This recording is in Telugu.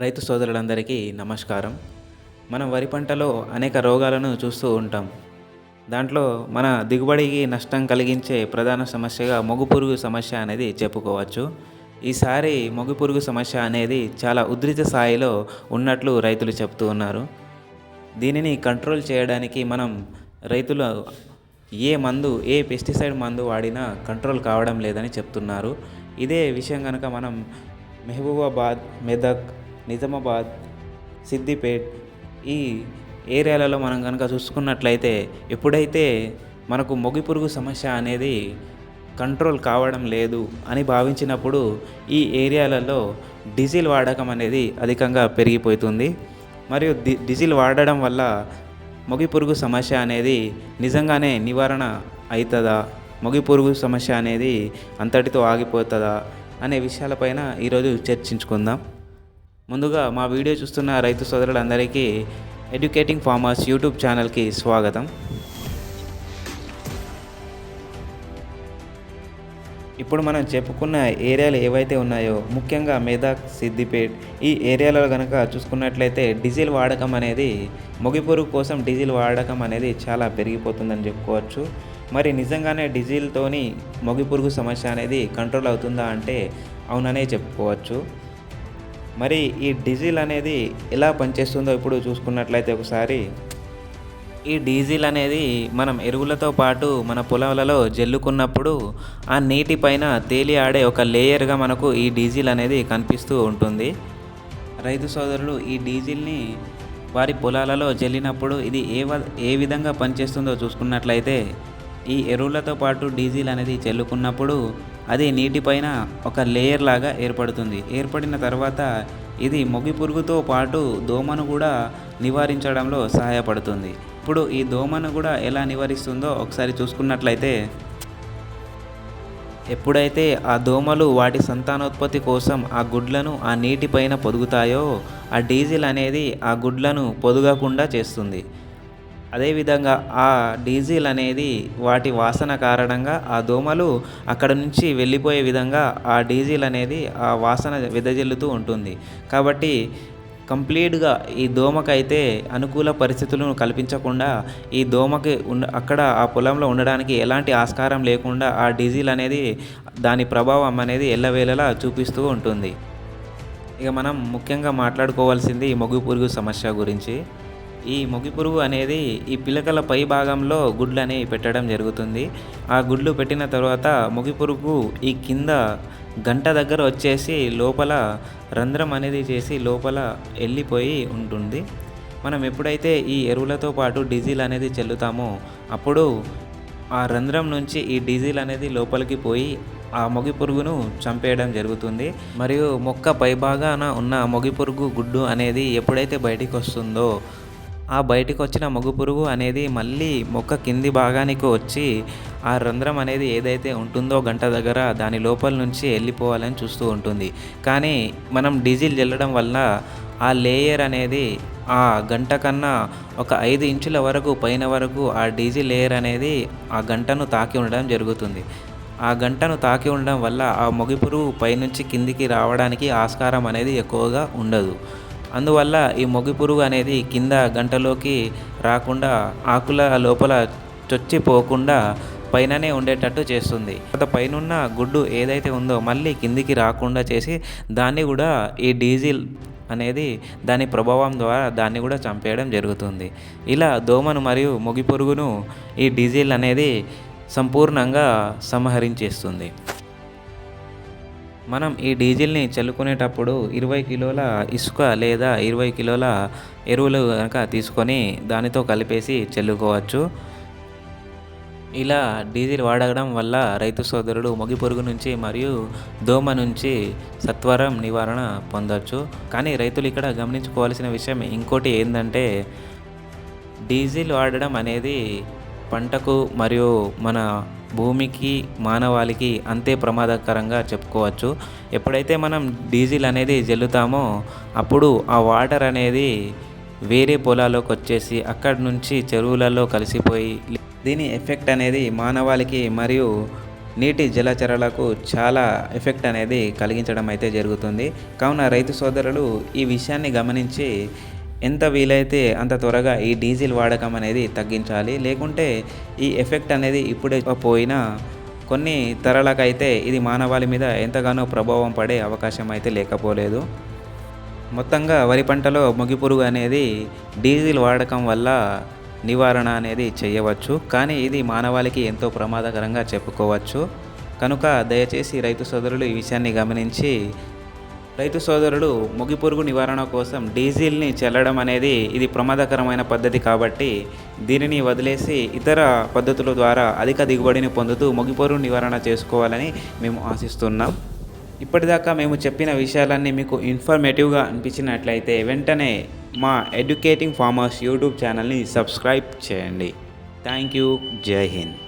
రైతు సోదరులందరికీ నమస్కారం. మనం వరి పంటలో అనేక రోగాలను చూస్తూ ఉంటాం. దాంట్లో మన దిగుబడికి నష్టం కలిగించే ప్రధాన సమస్యగా మొగు పురుగు సమస్య అనేది చెప్పుకోవచ్చు. ఈసారి మొగు పురుగు సమస్య అనేది చాలా ఉధృత స్థాయిలో ఉన్నట్లు రైతులు చెప్తూ ఉన్నారు. దీనిని కంట్రోల్ చేయడానికి మనం రైతులు ఏ మందు ఏ పెస్టిసైడ్ మందు వాడినా కంట్రోల్ కావడం లేదని చెప్తున్నారు. ఇదే విషయం కనుక మనం మెహబూబాబాద్ మెదక్ నిజామాబాద్ సిద్దిపేట్ ఈ ఏరియాలలో మనం కనుక చూసుకున్నట్లయితే ఎప్పుడైతే మనకు మొగిపురుగు సమస్య అనేది కంట్రోల్ కావడం లేదు అని భావించినప్పుడు ఈ ఏరియాలలో డీజిల్ వాడకం అనేది అధికంగా పెరిగిపోతుంది. మరియు డి డీజిల్ వాడడం వల్ల మొగిపురుగు సమస్య అనేది నిజంగానే నివారణ అవుతుందా మొగి పురుగు సమస్య అనేది అంతటితో ఆగిపోతుందా? అనే విషయాలపైన ఈరోజు చర్చించుకుందాం. ముందుగా మా వీడియో చూస్తున్న రైతు సోదరులందరికీ ఎడ్యుకేటింగ్ ఫార్మర్స్ యూట్యూబ్ ఛానల్కి స్వాగతం. ఇప్పుడు మనం చెప్పుకున్న ఏరియాలు ఏవైతే ఉన్నాయో ముఖ్యంగా మెదక్ సిద్దిపేట్ ఈ ఏరియాలో కనుక చూసుకున్నట్లయితే డీజిల్ వాడకం అనేది మొగిపురుగు కోసం డీజిల్ వాడకం అనేది చాలా పెరిగిపోతుందని చెప్పుకోవచ్చు. మరి నిజంగానే డీజిల్తోని మొగిపురుగు సమస్య అనేది కంట్రోల్ అవుతుందా అంటే అవుననే చెప్పుకోవచ్చు. మరి ఈ డీజిల్ అనేది ఎలా పనిచేస్తుందో ఇప్పుడు చూసుకున్నట్లయితే ఒకసారి. ఈ డీజిల్ అనేది మనం ఎరువులతో పాటు మన పొలాలలో జల్లుకున్నప్పుడు ఆ నీటి పైన తేలి ఆడే ఒక లేయర్గా మనకు ఈ డీజిల్ అనేది కనిపిస్తూ ఉంటుంది. రైతు సోదరులు ఈ డీజిల్ని వారి పొలాలలో జల్లినప్పుడు ఇది ఏ ఏ విధంగా పనిచేస్తుందో చూసుకున్నట్లయితే ఈ ఎరువులతో పాటు డీజిల్ అనేది చల్లుకున్నప్పుడు అది నీటిపైన ఒక లేయర్ లాగా ఏర్పడుతుంది. ఏర్పడిన తర్వాత ఇది మొగి పురుగుతో పాటు దోమను కూడా నివారించడంలో సహాయపడుతుంది. ఇప్పుడు ఈ దోమను కూడా ఎలా నివారిస్తుందో ఒకసారి చూసుకున్నట్లయితే ఎప్పుడైతే ఆ దోమలు వాటి సంతానోత్పత్తి కోసం ఆ గుడ్లను ఆ నీటిపైన పొదుగుతాయో ఆ డీజిల్ అనేది ఆ గుడ్లను పొదుగకుండా చేస్తుంది. అదేవిధంగా ఆ డీజిల్ అనేది వాటి వాసన కారణంగా ఆ దోమలు అక్కడ నుంచి వెళ్ళిపోయే విధంగా ఆ డీజిల్ అనేది ఆ వాసన వెదజల్లుతూ ఉంటుంది. కాబట్టి కంప్లీట్గా ఈ దోమకైతే అనుకూల పరిస్థితులను కల్పించకుండా ఈ దోమకి ఉండ అక్కడ ఆ పొలంలో ఉండడానికి ఎలాంటి ఆస్కారం లేకుండా ఆ డీజిల్ అనేది దాని ప్రభావం అనేది ఎల్లవేళలా చూపిస్తూ ఉంటుంది. ఇక మనం ముఖ్యంగా మాట్లాడుకోవాల్సింది ఈ మొగ్గు పురుగు సమస్య గురించి. ఈ మొగి పురుగు అనేది ఈ పిలకల పై భాగంలో గుడ్లని పెట్టడం జరుగుతుంది. ఆ గుడ్లు పెట్టిన తర్వాత మొగి పురుగు ఈ కింద గంట దగ్గర వచ్చేసి లోపల రంధ్రం అనేది చేసి లోపల వెళ్ళిపోయి ఉంటుంది. మనం ఎప్పుడైతే ఈ ఎరువులతో పాటు డీజిల్ అనేది చల్లుతామో అప్పుడు ఆ రంధ్రం నుంచి ఈ డీజిల్ అనేది లోపలికి పోయి ఆ మొగి పురుగును చంపేయడం జరుగుతుంది. మరియు మొక్క పైభాగాన ఉన్న మొగి పురుగు గుడ్డు అనేది ఎప్పుడైతే బయటికి వస్తుందో ఆ బయటకు వచ్చిన మొగు పురుగు అనేది మళ్ళీ మొక్క కింది భాగానికి వచ్చి ఆ రంధ్రం అనేది ఏదైతే ఉంటుందో గంట దగ్గర దాని లోపల నుంచి వెళ్ళిపోవాలని చూస్తూ ఉంటుంది. కానీ మనం డీజిల్ జల్లడం వల్ల ఆ లేయర్ అనేది ఆ గంట కన్నా ఒక ఐదు ఇంచుల వరకు పైన వరకు ఆ డీజిల్ లేయర్ అనేది ఆ గంటను తాకి ఉండడం జరుగుతుంది. ఆ గంటను తాకి ఉండడం వల్ల ఆ మొగిపురుగు పైనుంచి కిందికి రావడానికి ఆస్కారం అనేది ఎక్కువగా ఉండదు. అందువల్ల ఈ మొగి పురుగు అనేది కింద గంటలోకి రాకుండా ఆకుల లోపల చొచ్చిపోకుండా పైననే ఉండేటట్టు చేస్తుంది. తర్వాత పైనున్న గుడ్డు ఏదైతే ఉందో మళ్ళీ కిందికి రాకుండా చేసి దాన్ని కూడా ఈ డీజిల్ అనేది దాని ప్రభావం ద్వారా దాన్ని కూడా చంపేయడం జరుగుతుంది. ఇలా దోమను మరియు మొగి పురుగును ఈ డీజిల్ అనేది సంపూర్ణంగా సంహరించేస్తుంది. మనం ఈ డీజిల్ని చల్లుకునేటప్పుడు ఇరవై కిలోల ఇసుక లేదా ఇరవై కిలోల ఎరువులు కనుక తీసుకొని దానితో కలిపేసి చల్లుకోవచ్చు. ఇలా డీజిల్ వాడడం వల్ల రైతు సోదరుడు మొగి పురుగు నుంచి మరియు దోమ నుంచి సత్వరం నివారణ పొందవచ్చు కానీ రైతులు ఇక్కడ గమనించుకోవాల్సిన విషయం ఇంకోటి ఏంటంటే డీజిల్ వాడడం అనేది పంటకు మరియు మన భూమికి మానవాళికి అంతే ప్రమాదకరంగా చెప్పుకోవచ్చు. ఎప్పుడైతే మనం డీజిల్ అనేది జల్లుతామో అప్పుడు ఆ వాటర్ అనేది వేరే పొలాల్లోకి వచ్చేసి అక్కడి నుంచి చెరువులలో కలిసిపోయి దీని ఎఫెక్ట్ అనేది మానవాళికి మరియు నీటి జలచరాలకు చాలా ఎఫెక్ట్ అనేది కలిగించడం అయితే జరుగుతుంది. కావున రైతు సోదరులు ఈ విషయాన్ని గమనించి ఎంత వీలైతే అంత త్వరగా ఈ డీజిల్ వాడకం అనేది తగ్గించాలి. లేకుంటే ఈ ఎఫెక్ట్ అనేది ఇప్పుడే పోయినా కొన్ని తరాలకైతే ఇది మానవాళి మీద ఎంతగానో ప్రభావం పడే అవకాశం అయితే లేకపోలేదు. మొత్తంగా వరి పంటలో ముగిపురుగు అనేది డీజిల్ వాడకం వల్ల నివారణ అనేది చేయవచ్చు. కానీ ఇది మానవాళికి ఎంతో ప్రమాదకరంగా చెప్పుకోవచ్చు. కనుక దయచేసి రైతు సోదరులు ఈ విషయాన్ని గమనించి రైతు సోదరుడు మొగిపురుగు నివారణ కోసం డీజిల్ని చల్లడం అనేది ఇది ప్రమాదకరమైన పద్ధతి కాబట్టి దీనిని వదిలేసి ఇతర పద్ధతుల ద్వారా అధిక దిగుబడిని పొందుతూ మొగిపురుగు నివారణ చేసుకోవాలని మేము ఆశిస్తున్నాం. ఇప్పటిదాకా మేము చెప్పిన విషయాలన్నీ మీకు ఇన్ఫర్మేటివ్గా అనిపించినట్లయితే వెంటనే మా ఎడ్యుకేటింగ్ ఫార్మర్స్ యూట్యూబ్ ఛానల్ని సబ్స్క్రైబ్ చేయండి. Thank you. జై హింద్.